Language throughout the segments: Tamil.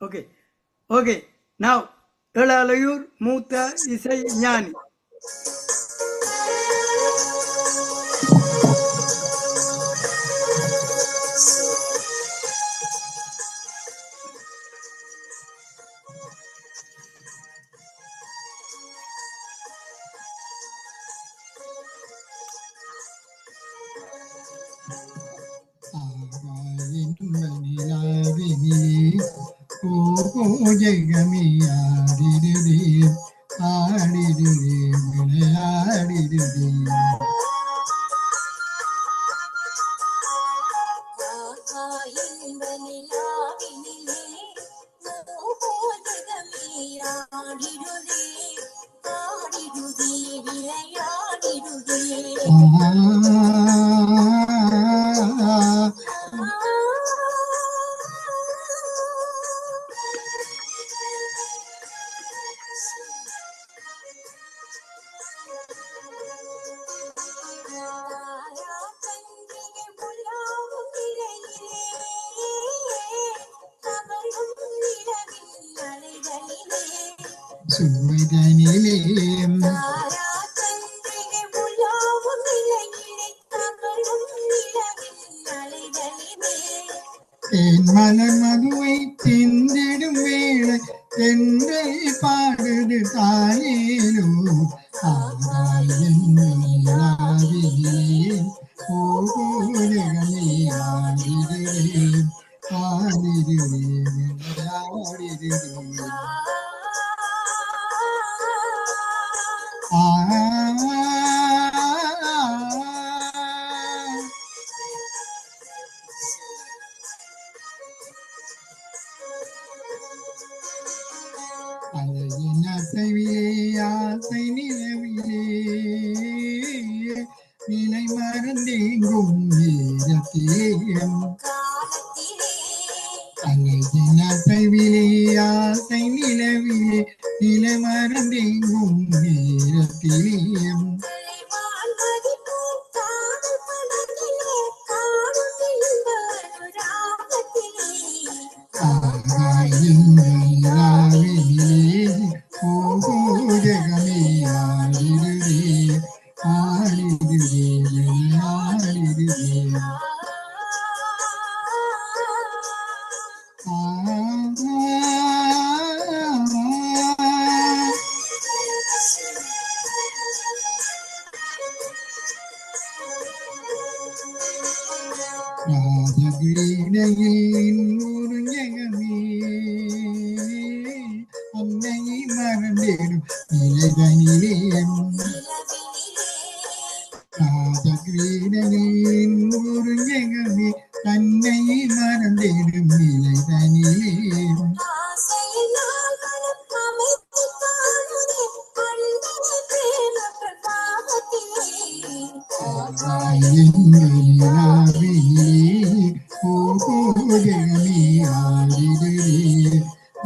ஓகே ஓகே நான் ஏழாலையூர் மூத்த இசை ஞானி ஜெகமியாடிடுதே ஆ സുമരനിലേയും മലർ മധുവൈ വേള തെന്തൽ പാടത് താനേലോ ആദായം அழகின் அசைவிலே ஆசை நிலவிலே முருங்கமே தன்னையை மறந்தேனும் நிலைதனிலேன்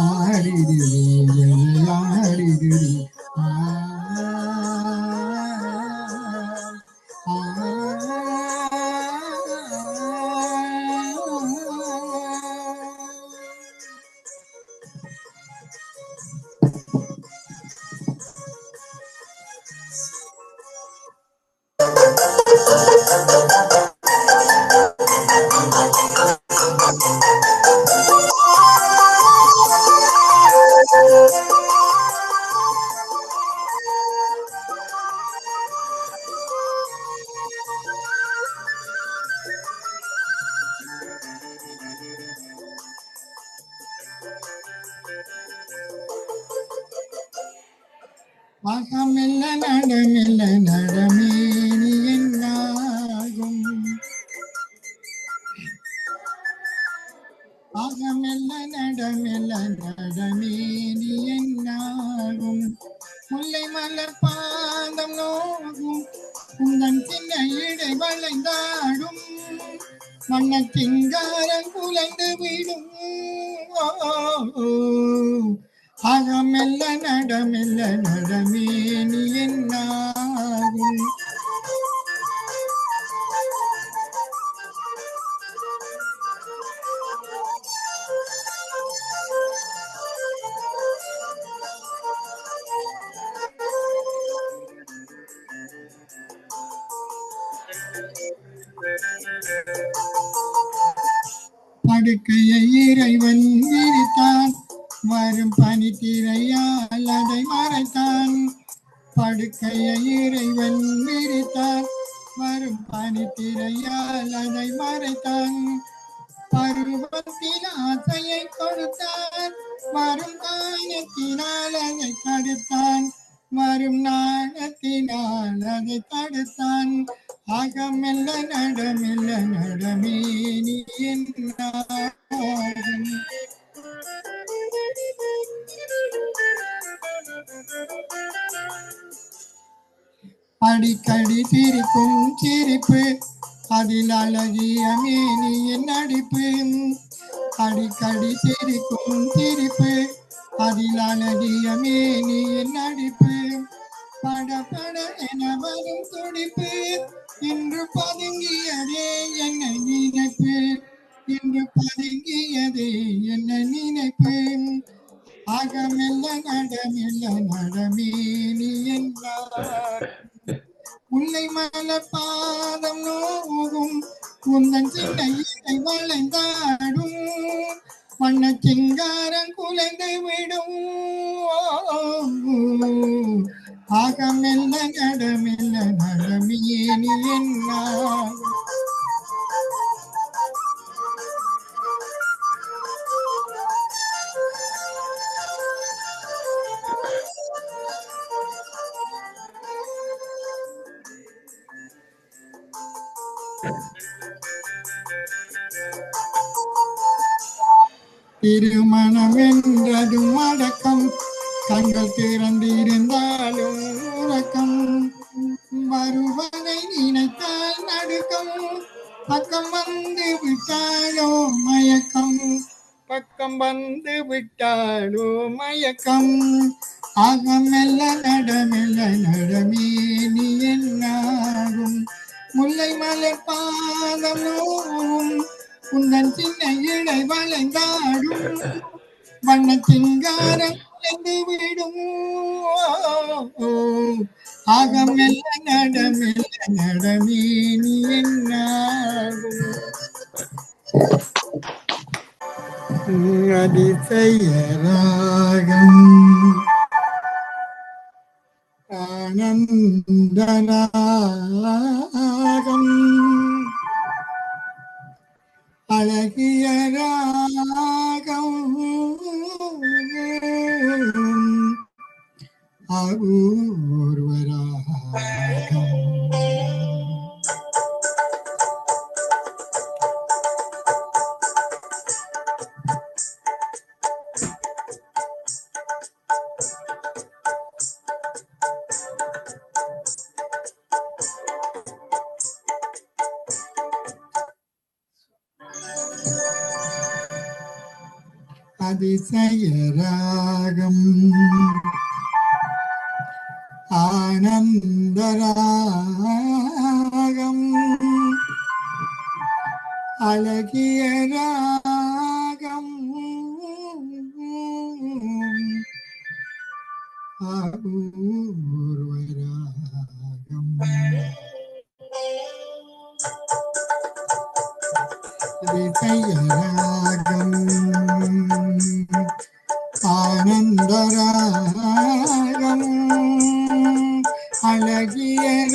பாகமெல்ல நடமெல்ல நீ என்னாகும்? பாகமெல்ல நடமெல்ல நடமே நீ என்னாகும்? முல்லை மலர் பாதம் நோகும் உந்தன் சின்ன இடை வளைந்தாடும். வண்ண சிங்காரம் குலைந்து விடும். அகமெல்ல நடமெல்ல நடமே நீ படுக்கையை இறைவன் விரித்தான். வரும் பனித்திரையால் அதை மறைத்தான். படுக்கையை இறைவன் விரித்தான். வரும் பனித்திரையால் அதை மறைத்தான். பருவத்தில் ஆசையை கொடுத்தான். வரும் காயத்தினால் அதை தடுத்தான். வரும் நான் அடிக்கடி சிரிக்கும் சிரிப்பு. அதில் அழகியமே நீ என் நடிப்பு. பட பட என வரும் துடிப்பு. இன்று பதுங்கியதே என்ன நினைப்பு. இன்று பதுங்கியதே என்ன நினைப்பு. அகமெல்ல நடமெல்ல நடமே நீ என்றார் உன்னை மலர் பாதம் நோவும் உந்தன் சின்ன இசை வளைந்தாடும் வண்ண சிங்காரம் குலைந்து விடும் அகமெல்ல நடமெல்ல என்ன Thank you. திருமணம் என்றதும் அடக்கம். கண்கள் திறந்திருந்தாலும் உறக்கம். வருவதை நினைத்தால் நடுக்கம். பக்கம் வந்து விட்டாலோ மயக்கம். பக்கம் வந்து விட்டாலோ மயக்கம். அகமெல்ல நடமெல்ல நடமே நீ என்னாகும்? முல்லை மலை பாதம் நோவும். உந்தன் சின்ன இடை வளைந்தாடும். வண்ண சிங்காரம் குலைந்து விடும். ஆகமெல்ல நடமெல்ல நடமே நீ என்னாகும்? அதிசயராகம். ஆனந்தராகம் அழகிய ராகம் அதிசயராகம் ஆனந்தராகம் அழகிய ராகம் அபூர்வராகம் விஜயராகம்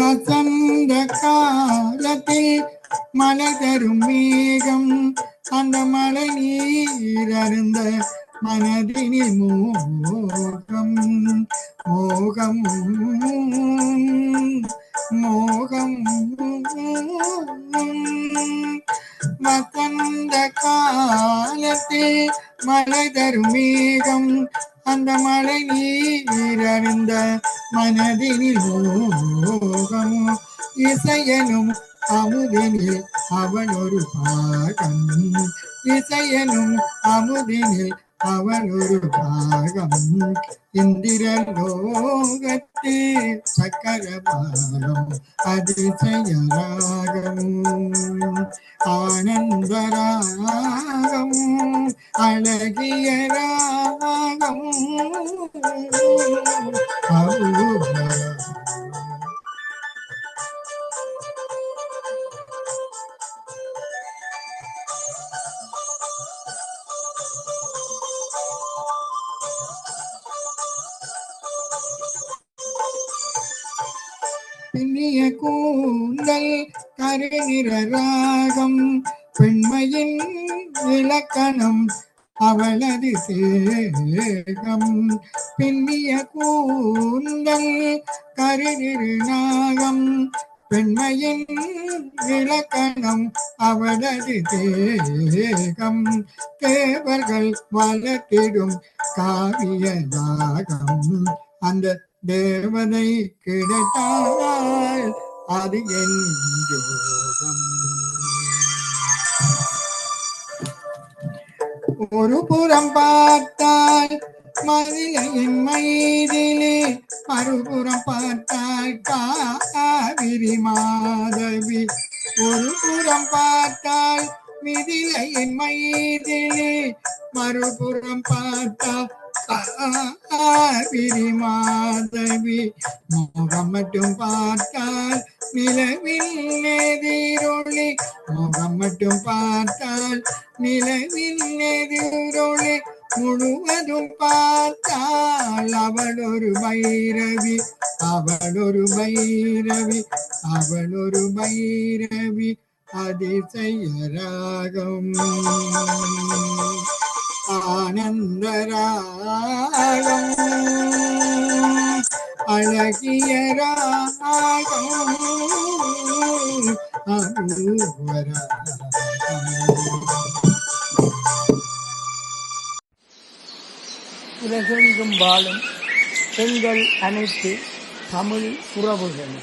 வசந்த காலத்தில் மழை தரும் மேகம் அந்த மழை நீர் அருந்த மனதினில் மோகம் மோகம் மோகம். வசந்த காலத்தில் மழை தரும் மேகம் அந்த மழை நீர் அமுதினில் அவன் ஒரு பாகம் இந்திரலோகத்து சக்கரபாலம் அதிசயராகம் ஆனந்தராகம் அழகிய ராகம் கூந்தல் கருநிற ராகம் பெண்மையின் இலக்கணம் அவளது சேகம். பின்னிய கூந்தல் கருநிறு நாகம் பெண்மையின் இலக்கணம் அவளது தேகம் தேவர்கள் வளர்த்திடும் காவிய நாகம் அந்த தேவனை கிடைத்தால் அது என் யோகம். ஒரு புறம் பார்த்தால் மதிலையின் மைதிலே மறுபுறம் பார்த்தால் காவிரி மாதவி. ஒரு புறம் பார்த்தால் மிதிலையின் மைதிலே மறுபுறம் பார்த்தால் காவிரி மாதவி முகம் மட்டும் பார்த்தால் நிலவில் எதிரொளி. முகம் மட்டும் பார்த்தால் நிலவில் எதிரொளி. முழுவதும் பார்த்தால் அவள் ஒரு பைரவி அவள் ஒரு பைரவி அவள் ஒரு பைரவி அதிசய ராகம். ஆனந்தராகம் அழகிய ராகம் உலகெங்கும் வாழும் பெண்கள் அனைத்து தமிழ் உறவுகள்